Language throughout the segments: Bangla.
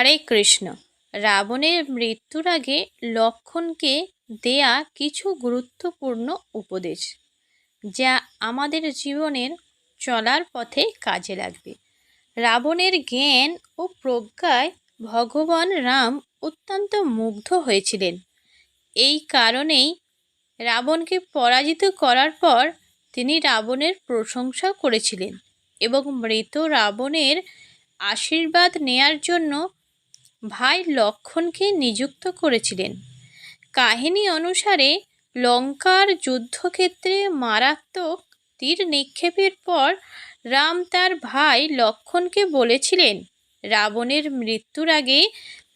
হরে কৃষ্ণ। রাবণের মৃত্যুর আগে লক্ষণকে দেয়া কিছু গুরুত্বপূর্ণ উপদেশ, যা আমাদের জীবনের চলার পথে কাজে লাগবে। রাবণের জ্ঞান ও প্রজ্ঞায় ভগবান রাম অত্যন্ত মুগ্ধ হয়েছিলেন। এই কারণেই রাবণকে পরাজিত করার পর তিনি রাবণের প্রশংসা করেছিলেন এবং মৃত রাবণের আশীর্বাদ নেয়ার জন্য ভাই লক্ষণকে নিযুক্ত করেছিলেন। কাহিনী অনুসারে লঙ্কার যুদ্ধক্ষেত্রে মারাত্মক তীর নিক্ষেপের পর রাম তার ভাই লক্ষণকে বলেছিলেন, রাবণের মৃত্যুর আগে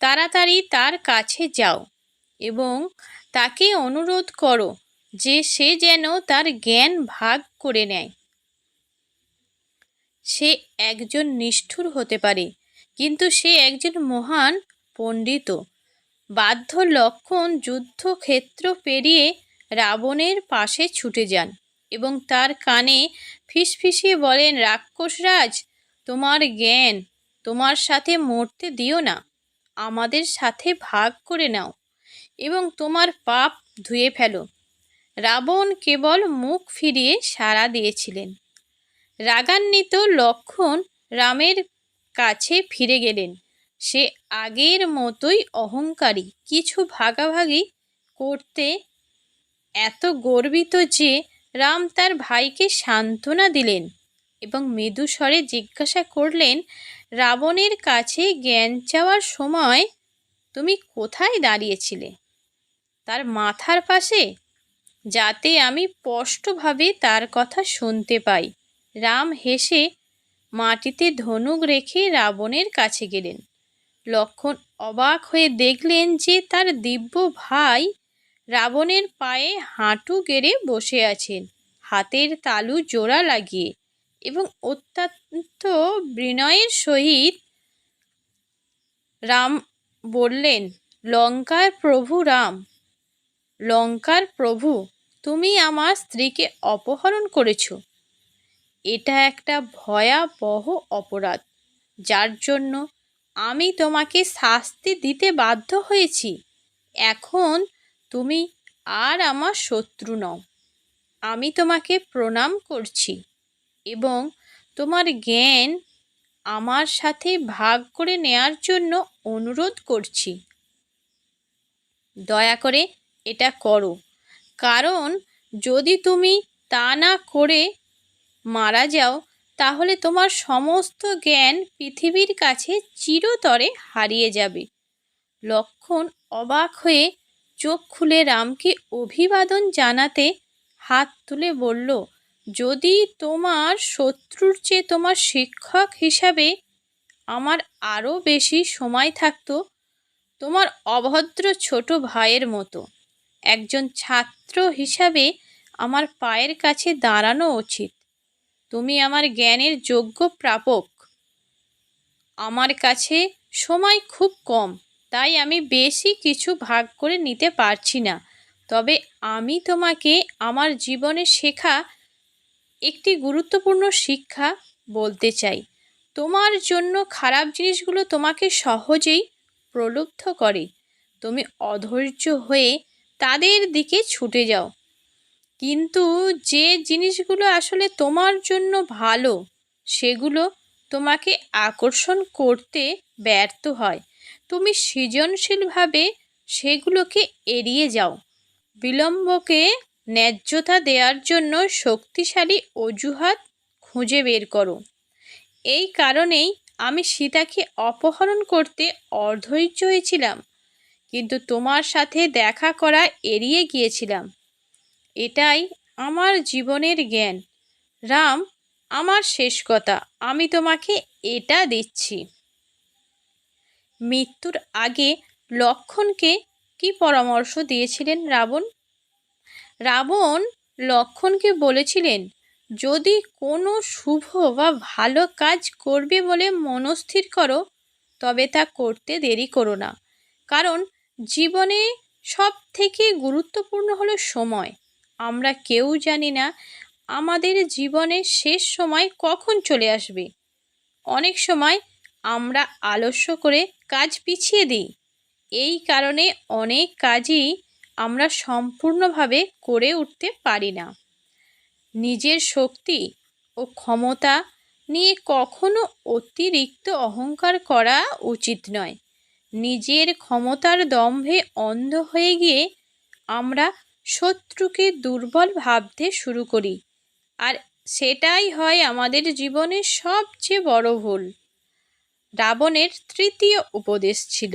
তাড়াতাড়ি তার কাছে যাও এবং তাকে অনুরোধ করো যে সে যেন তার জ্ঞান ভাগ করে নেয়। সে একজন নিষ্ঠুর হতে পারে। কিন্তু সে একজন মহান পণ্ডিত। বাধ্য লক্ষণ যুদ্ধক্ষেত্র পেরিয়ে রাবণের পাশে ছুটে যান এবং তার কানে ফিসফিসিয়ে বলেন, রাক্ষসরাজ, তোমার জ্ঞান তোমার সাথে মরতে দিও না, আমাদের সাথে ভাগ করে নাও এবং তোমার পাপ ধুয়ে ফেলো। রাবণ কেবল মুখ ফিরিয়ে সাড়া দিয়েছিলেন। রাগান্বিত লক্ষণ রামের কাছে ফিরে গেলেন। সে আগের মতোই অহংকারী। কিছু ভাগাভাগি করতে এত গর্বিত যে রাম তার ভাইকে সান্ত্বনা দিলেন এবং মৃদু স্বরে জিজ্ঞাসা করলেন, রাবণের কাছে জ্ঞান চাওয়ার সময় তুমি কোথায় দাঁড়িয়েছিলে? তার মাথার পাশে? যাতে আমি স্পষ্টভাবে তার কথা শুনতে পাই। রাম হেসে মাটিতে ধনুক রেখে রাবণের কাছে গেলেন। লক্ষণ অবাক হয়ে দেখলেন যে তার দিব্য ভাই রাবণের পায়ে হাঁটু গেড়ে বসে আছেন। হাতের তালু জোড়া লাগিয়ে এবং অত্যন্ত বিনয়ের সহিত রাম বললেন, লঙ্কার প্রভু রাম, লঙ্কার প্রভু, তুমি আমার স্ত্রীকে অপহরণ করেছ। এটা একটা ভয়াবহ অপরাধ, যার জন্য আমি তোমাকে শাস্তি দিতে বাধ্য হয়েছি। এখন তুমি আর আমার শত্রু নও। আমি তোমাকে প্রণাম করছি এবং তোমার জ্ঞান আমার সাথে ভাগ করে নেয়ার জন্য অনুরোধ করছি। দয়া করে এটা করো। কারণ যদি তুমি তা না করে মারা যাও, তাহলে তোমার সমস্ত জ্ঞান পৃথিবীর কাছে চিরতরে হারিয়ে যাবে। লক্ষণ অবাক হয়ে চোখ খুলে রামকে অভিবাদন জানাতে হাত তুলে বলল, যদি তোমার শত্রুর চেয়ে তোমার শিক্ষক হিসাবে আমার আরও বেশি সময় থাকতো, তোমার অভদ্র ছোট ভাইয়ের মতো, একজন ছাত্র হিসাবে আমার পায়ের কাছে দাঁড়ানো উচিত। তুমি আমার জ্ঞানের যোগ্য প্রাপক। আমার কাছে সময় খুব কম, তাই আমি বেশি কিছু ভাগ করে নিতে পারছি না। তবে আমি তোমাকে আমার জীবনে শেখা একটি গুরুত্বপূর্ণ শিক্ষা বলতে চাই। তোমার জন্য খারাপ জিনিসগুলো তোমাকে সহজেই প্রলুব্ধ করে। তুমি অধৈর্য হয়ে তাদের দিকে ছুটে যাও। কিন্তু যে জিনিসগুলো আসলে তোমার জন্য ভালো, সেগুলো তোমাকে আকর্ষণ করতে ব্যর্থ হয়। তুমি সৃজনশীলভাবে সেগুলোকে এড়িয়ে যাও। বিলম্বকে ন্যায্যতা দেওয়ার জন্য শক্তিশালী অজুহাত খুঁজে বের করো। এই কারণেই আমি সীতাকে অপহরণ করতে অধৈর্য হয়েছিলাম, কিন্তু তোমার সাথে দেখা করা এড়িয়ে গিয়েছিলাম। এটাই আমার জীবনের জ্ঞান। রাম, আমার শেষ কথা, আমি তোমাকে এটা দিচ্ছি। মৃত্যুর আগে লক্ষণকে কি পরামর্শ দিয়েছিলেন রাবণ? রাবণ লক্ষণকে বলেছিলেন, যদি কোনো শুভ বা ভালো কাজ করবে বলে মনস্থির করো, তবে তা করতে দেরি করো না। কারণ জীবনে সব থেকে গুরুত্বপূর্ণ হলো সময়। আমরা কেউ জানি না আমাদের জীবনের শেষ সময় কখন চলে আসবে। অনেক সময় আমরা আলস্য করে কাজ পিছিয়ে দিই। এই কারণে অনেক কাজই আমরা সম্পূর্ণভাবে করে উঠতে পারি না। নিজের শক্তি ও ক্ষমতা নিয়ে কখনো অতিরিক্ত অহংকার করা উচিত নয়। নিজের ক্ষমতার দম্ভে অন্ধ হয়ে গিয়ে আমরা শত্রুকে দুর্বল ভাবতে শুরু করি। আর সেটাই হয় আমাদের জীবনের সবচেয়ে বড় ভুল। রাবণের তৃতীয় উপদেশ ছিল,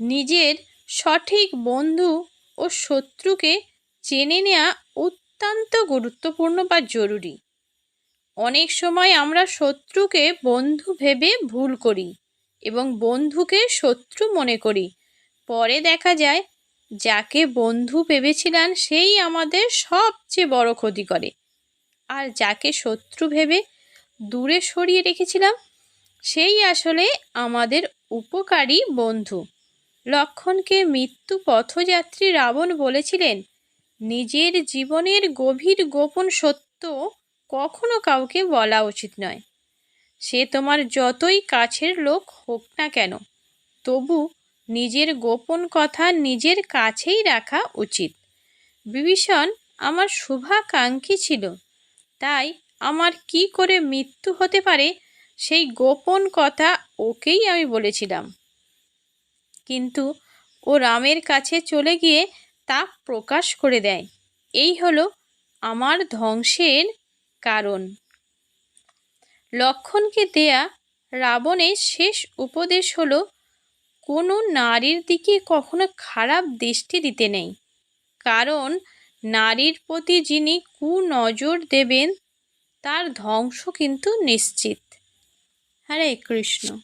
নিজের সঠিক বন্ধু ও শত্রুকে চেনে নেওয়া অত্যন্ত গুরুত্বপূর্ণ বা জরুরি। অনেক সময় আমরা শত্রুকে বন্ধু ভেবে ভুল করি এবং বন্ধুকে শত্রু মনে করি। পরে দেখা যায় যাকে বন্ধু ভেবেছিলাম সেই আমাদের সবচেয়ে বড় ক্ষতি করে। আর যাকে শত্রু ভেবে দূরে সরিয়ে রেখেছিলাম, সেই আসলে আমাদের উপকারী বন্ধু। লক্ষণকে মৃত্যু পথযাত্রী রাবণ বলেছিলেন, নিজের জীবনের গভীর গোপন সত্য কখনো কাউকে বলা উচিত নয়। সে তোমার যতই কাছের লোক হোক না কেন, তবু নিজের গোপন কথা নিজের কাছেই রাখা উচিত। বিভীষণ আমার শুভাকাঙ্ক্ষী ছিল। তাই আমার কি করে মৃত্যু হতে পারে সেই গোপন কথা ওকেই আমি বলেছিলাম। কিন্তু ও রামের কাছে চলে গিয়ে তা প্রকাশ করে দেয়। এই হলো আমার ধ্বংসের কারণ। লক্ষণকে দেয়া রাবণের শেষ উপদেশ হলো কোনো নারীর দিকে কখনো খারাপ দৃষ্টি দিতে নেই। কারণ নারীর প্রতি যিনি কুনজর দেবেন, তার ধ্বংস কিন্তু নিশ্চিত। হরে কৃষ্ণ।